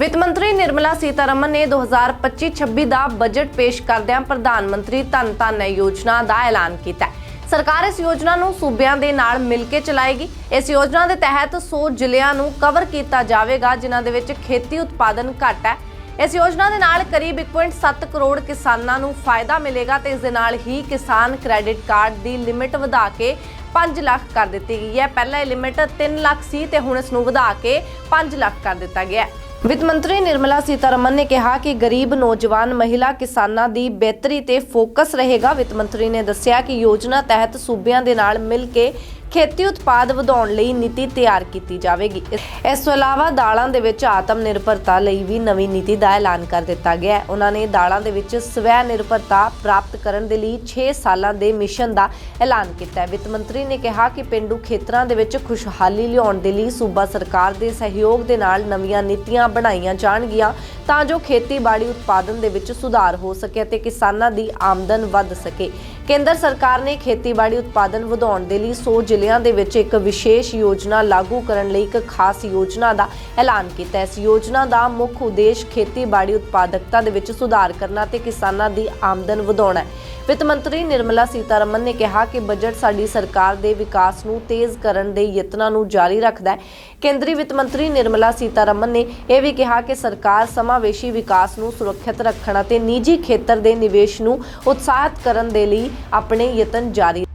ਵਿੱਤ ਮੰਤਰੀ ਨਿਰਮਲਾ ਸੀਤਾਰਮਨ ਨੇ 2025-26 ਦਾ ਬਜਟ ਪੇਸ਼ ਕਰਦਿਆਂ ਪ੍ਰਧਾਨ ਮੰਤਰੀ ਧਨ ਧਨ ਯੋਜਨਾ ਦਾ ਐਲਾਨ ਕੀਤਾ ਸਰਕਾਰ ਇਸ ਯੋਜਨਾ ਨੂੰ ਸੂਬਿਆਂ ਦੇ ਨਾਲ ਮਿਲ ਕੇ ਚਲਾਏਗੀ। ਇਸ ਯੋਜਨਾ ਦੇ ਤਹਿਤ 100 ਜ਼ਿਲ੍ਹਿਆਂ ਨੂੰ ਕਵਰ ਕੀਤਾ ਜਾਵੇਗਾ, ਜਿਨ੍ਹਾਂ ਦੇ ਵਿੱਚ ਖੇਤੀ ਉਤਪਾਦਨ ਘੱਟ ਹੈ। ਇਸ ਯੋਜਨਾ ਦੇ ਨਾਲ ਕਰੀਬ 1.7 ਕਰੋੜ ਕਿਸਾਨਾਂ ਨੂੰ ਫਾਇਦਾ ਮਿਲੇਗਾ ਤੇ ਇਸ ਦੇ ਨਾਲ ਹੀ ਕਿਸਾਨ ਕ੍ਰੈਡਿਟ ਕਾਰਡ ਦੀ ਲਿਮਿਟ ਵਧਾ ਕੇ 5 ਲੱਖ ਕਰ ਦਿੱਤੀ ਗਈ ਹੈ। ਪਹਿਲਾਂ ਇਹ ਲਿਮਿਟ 3 ਲੱਖ ਸੀ ਤੇ ਹੁਣ ਇਸ ਨੂੰ ਵਧਾ ਕੇ 5 ਲੱਖ ਕਰ ਦਿੱਤਾ ਗਿਆ ਹੈ। ਵਿੱਤ ਮੰਤਰੀ ਨਿਰਮਲਾ ਸੀਤਾਰਮਨ ਨੇ ਕਿਹਾ ਕਿ ਗਰੀਬ ਨੌਜਵਾਨ ਮਹਿਲਾ ਕਿਸਾਨਾਂ ਦੀ ਬਿਹਤਰੀ ਤੇ ਫੋਕਸ ਰਹੇਗਾ। ਵਿੱਤ ਮੰਤਰੀ ਨੇ ਦੱਸਿਆ ਕਿ ਯੋਜਨਾ ਤਹਿਤ ਸੂਬਿਆਂ ਦੇ ਨਾਲ ਮਿਲ ਕੇ ਖੇਤੀ ਉਤਪਾਦ ਵਧਾਉਣ ਲਈ ਨੀਤੀ ਤਿਆਰ ਕੀਤੀ ਜਾਵੇਗੀ। ਇਸ- ਤੋਂ ਇਲਾਵਾ ਦਾਲਾਂ ਦੇ ਵਿੱਚ ਆਤਮ ਨਿਰਭਰਤਾ ਲਈ ਵੀ ਨਵੀਂ ਨੀਤੀ ਦਾ ਐਲਾਨ ਕਰ ਦਿੱਤਾ ਗਿਆ ਹੈ। ਉਹਨਾਂ ਨੇ ਦਾਲਾਂ ਦੇ ਵਿੱਚ ਸਵੈ ਨਿਰਭਰਤਾ ਪ੍ਰਾਪਤ ਕਰਨ ਦੇ ਲਈ 6 ਸਾਲਾਂ ਦੇ ਮਿਸ਼ਨ ਦਾ ਐਲਾਨ ਕੀਤਾ ਹੈ। ਵਿੱਤ ਮੰਤਰੀ ਨੇ ਕਿਹਾ ਕਿ ਪਿੰਡੂ ਖੇਤਰਾਂ ਦੇ ਵਿੱਚ ਖੁਸ਼ਹਾਲੀ ਲਿਆਉਣ ਦੇ ਲਈ ਸੂਬਾ ਸਰਕਾਰ ਦੇ ਸਹਿਯੋਗ ਦੇ ਨਾਲ ਨਵੀਆਂ ਨੀਤੀਆਂ ਬਣਾਈਆਂ ਜਾਣਗੀਆਂ ਤਾਂ ਜੋ ਖੇਤੀਬਾੜੀ ਉਤਪਾਦਨ ਦੇ ਵਿੱਚ ਸੁਧਾਰ ਹੋ ਸਕੇ ਅਤੇ ਕਿਸਾਨਾਂ ਦੀ ਆਮਦਨ ਵੱਧ ਸਕੇ। ਕੇਂਦਰ ਸਰਕਾਰ ਨੇ ਖੇਤੀਬਾੜੀ ਉਤਪਾਦਨ ਵਧਾਉਣ ਦੇ ਲਈ 100 ਜ਼ਿਲ੍ਹਿਆਂ ਦੇ ਵਿੱਚ ਇੱਕ ਵਿਸ਼ੇਸ਼ ਯੋਜਨਾ ਲਾਗੂ ਕਰਨ ਲਈ ਇੱਕ ਖਾਸ ਯੋਜਨਾ ਦਾ ਐਲਾਨ ਕੀਤਾ ਇਸ ਯੋਜਨਾ ਦਾ ਮੁੱਖ ਉਦੇਸ਼ ਖੇਤੀਬਾੜੀ ਉਤਪਾਦਕਤਾ ਦੇ ਵਿੱਚ ਸੁਧਾਰ ਕਰਨਾ ਤੇ ਕਿਸਾਨਾਂ ਦੀ ਆਮਦਨ ਵਧਾਉਣਾ ਹੈ। ਵਿੱਤ ਮੰਤਰੀ ਨਿਰਮਲਾ ਸੀਤਾਰਮਨ ਨੇ ਕਿਹਾ ਕਿ ਬਜਟ ਸਾਡੀ ਸਰਕਾਰ ਦੇ ਵਿਕਾਸ ਨੂੰ ਤੇਜ਼ ਕਰਨ ਦੇ ਯਤਨਾਂ ਨੂੰ ਜਾਰੀ ਰੱਖਦਾ ਹੈ। ਕੇਂਦਰੀ ਵਿੱਤ ਮੰਤਰੀ ਨਿਰਮਲਾ ਸੀਤਾਰਮਨ ਨੇ ਇਹ ਵੀ ਕਿਹਾ ਕਿ ਸਰਕਾਰ ਸਮਾਵੇਸ਼ੀ ਵਿਕਾਸ ਨੂੰ ਸੁਰੱਖਿਅਤ ਰੱਖਣ ਅਤੇ ਨਿੱਜੀ ਖੇਤਰ ਦੇ ਨਿਵੇਸ਼ ਨੂੰ ਉਤਸ਼ਾਹਿਤ ਕਰਨ ਦੇ ਲਈ ਆਪਣੇ ਯਤਨ ਜਾਰੀ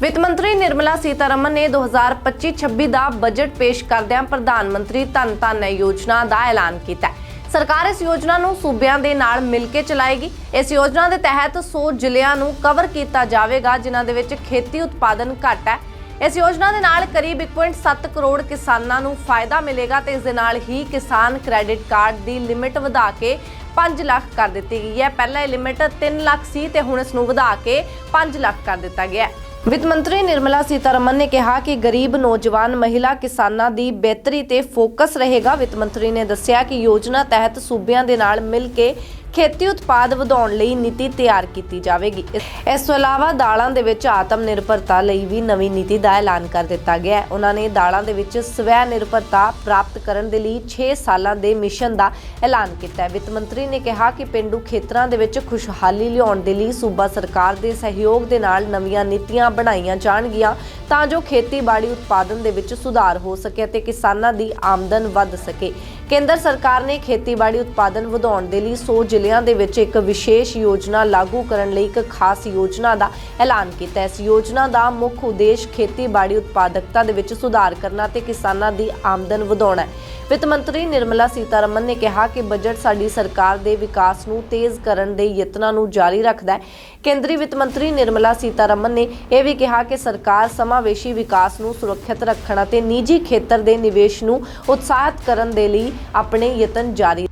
ਵਿੱਤ ਮੰਤਰੀ ਨਿਰਮਲਾ ਸੀਤਾਰਮਨ ਨੇ 2025-26 ਦਾ ਬਜਟ ਪੇਸ਼ ਕਰਦਿਆਂ ਪ੍ਰਧਾਨ ਮੰਤਰੀ ਧਨ ਧਨ ਯੋਜਨਾ ਦਾ ਐਲਾਨ ਕੀਤਾ ਸਰਕਾਰ ਇਸ ਯੋਜਨਾ ਨੂੰ ਸੂਬਿਆਂ ਦੇ ਨਾਲ ਮਿਲ ਕੇ ਚਲਾਏਗੀ। ਇਸ ਯੋਜਨਾ ਦੇ ਤਹਿਤ 100 ਜ਼ਿਲ੍ਹਿਆਂ ਨੂੰ ਕਵਰ ਕੀਤਾ ਜਾਵੇਗਾ, ਜਿਨ੍ਹਾਂ ਦੇ ਵਿੱਚ ਖੇਤੀ ਉਤਪਾਦਨ ਘੱਟ ਹੈ। ਇਸ ਯੋਜਨਾ ਦੇ ਨਾਲ ਕਰੀਬ 1.7 ਕਰੋੜ ਕਿਸਾਨਾਂ ਨੂੰ ਫਾਇਦਾ ਮਿਲੇਗਾ ਤੇ ਇਸ ਦੇ ਨਾਲ ਹੀ ਕਿਸਾਨ ਕ੍ਰੈਡਿਟ ਕਾਰਡ ਦੀ ਲਿਮਿਟ ਵਧਾ ਕੇ 5 ਲੱਖ ਕਰ ਦਿੱਤੀ ਗਈ ਹੈ। ਪਹਿਲਾਂ ਇਹ ਲਿਮਿਟ 3 ਲੱਖ ਸੀ ਤੇ ਹੁਣ ਇਸ ਨੂੰ ਵਧਾ ਕੇ 5 ਲੱਖ ਕਰ ਦਿੱਤਾ ਗਿਆ ਹੈ। ਵਿੱਤ ਮੰਤਰੀ ਨਿਰਮਲਾ ਸੀਤਾਰਮਨ ਨੇ ਕਿਹਾ ਕਿ ਗਰੀਬ ਨੌਜਵਾਨ ਮਹਿਲਾ ਕਿਸਾਨਾਂ ਦੀ ਬਿਹਤਰੀ ਤੇ ਫੋਕਸ ਰਹੇਗਾ। ਵਿੱਤ ਮੰਤਰੀ ਨੇ ਦੱਸਿਆ ਕਿ ਯੋਜਨਾ ਤਹਿਤ ਸੂਬਿਆਂ ਦੇ ਨਾਲ ਮਿਲ ਕੇ ਖੇਤੀ ਉਤਪਾਦ ਵਧਾਉਣ ਲਈ ਨੀਤੀ ਤਿਆਰ ਕੀਤੀ ਜਾਵੇਗੀ। ਇਸ- ਤੋਂ ਇਲਾਵਾ ਦਾਲਾਂ ਦੇ ਵਿੱਚ ਆਤਮ ਨਿਰਭਰਤਾ ਲਈ ਵੀ ਨਵੀਂ ਨੀਤੀ ਦਾ ਐਲਾਨ ਕਰ ਦਿੱਤਾ ਗਿਆ ਹੈ। ਉਹਨਾਂ ਨੇ ਦਾਲਾਂ ਦੇ ਵਿੱਚ ਸਵੈ ਨਿਰਭਰਤਾ ਪ੍ਰਾਪਤ ਕਰਨ ਦੇ ਲਈ 6 ਸਾਲਾਂ ਦੇ ਮਿਸ਼ਨ ਦਾ ਐਲਾਨ ਕੀਤਾ ਹੈ। ਵਿੱਤ ਮੰਤਰੀ ਨੇ ਕਿਹਾ ਕਿ ਪਿੰਡੂ ਖੇਤਰਾਂ ਦੇ ਵਿੱਚ ਖੁਸ਼ਹਾਲੀ ਲਿਆਉਣ ਦੇ ਲਈ ਸੂਬਾ ਸਰਕਾਰ ਦੇ ਸਹਿਯੋਗ ਦੇ ਨਾਲ ਨਵੀਆਂ ਨੀਤੀਆਂ ਬਣਾਈਆਂ ਜਾਣਗੀਆਂ ਤਾਂ ਜੋ ਖੇਤੀਬਾੜੀ ਉਤਪਾਦਨ ਦੇ ਵਿੱਚ ਸੁਧਾਰ ਹੋ ਸਕੇ ਅਤੇ ਕਿਸਾਨਾਂ ਦੀ ਆਮਦਨ ਵੱਧ ਸਕੇ। ਕੇਂਦਰ ਸਰਕਾਰ ਨੇ ਖੇਤੀਬਾੜੀ ਉਤਪਾਦਨ ਵਧਾਉਣ ਦੇ ਲਈ 100 ਜ਼ਿਲ੍ਹਿਆਂ ਦੇ ਵਿੱਚ ਇੱਕ ਵਿਸ਼ੇਸ਼ ਯੋਜਨਾ ਲਾਗੂ ਕਰਨ ਲਈ ਇੱਕ ਖਾਸ ਯੋਜਨਾ ਦਾ ਐਲਾਨ ਕੀਤਾ ਹੈ। ਇਸ ਯੋਜਨਾ ਦਾ ਮੁੱਖ ਉਦੇਸ਼ ਖੇਤੀਬਾੜੀ ਉਤਪਾਦਕਤਾ ਦੇ ਵਿੱਚ ਸੁਧਾਰ ਕਰਨਾ ਤੇ ਕਿਸਾਨਾਂ ਦੀ ਆਮਦਨ ਵਧਾਉਣਾ ਹੈ। ਵਿੱਤ ਮੰਤਰੀ ਨਿਰਮਲਾ ਸੀਤਾਰਮਨ ਨੇ ਕਿਹਾ ਕਿ ਬਜਟ ਸਾਡੀ ਸਰਕਾਰ ਦੇ ਵਿਕਾਸ ਨੂੰ ਤੇਜ਼ ਕਰਨ ਦੇ ਯਤਨਾਂ ਨੂੰ ਜਾਰੀ ਰੱਖਦਾ ਹੈ। ਕੇਂਦਰੀ ਵਿੱਤ ਮੰਤਰੀ ਨਿਰਮਲਾ ਸੀਤਾਰਮਨ ਨੇ ਇਹ ਵੀ ਕਿਹਾ ਕਿ ਸਰਕਾਰ ਸਮਾਵੇਸ਼ੀ ਵਿਕਾਸ ਨੂੰ ਸੁਰੱਖਿਅਤ ਰੱਖਣ ਅਤੇ ਨਿੱਜੀ ਖੇਤਰ ਦੇ ਨਿਵੇਸ਼ ਨੂੰ ਉਤਸ਼ਾਹਿਤ ਕਰਨ ਦੇ ਲਈ ਆਪਣੇ ਯਤਨ ਜਾਰੀ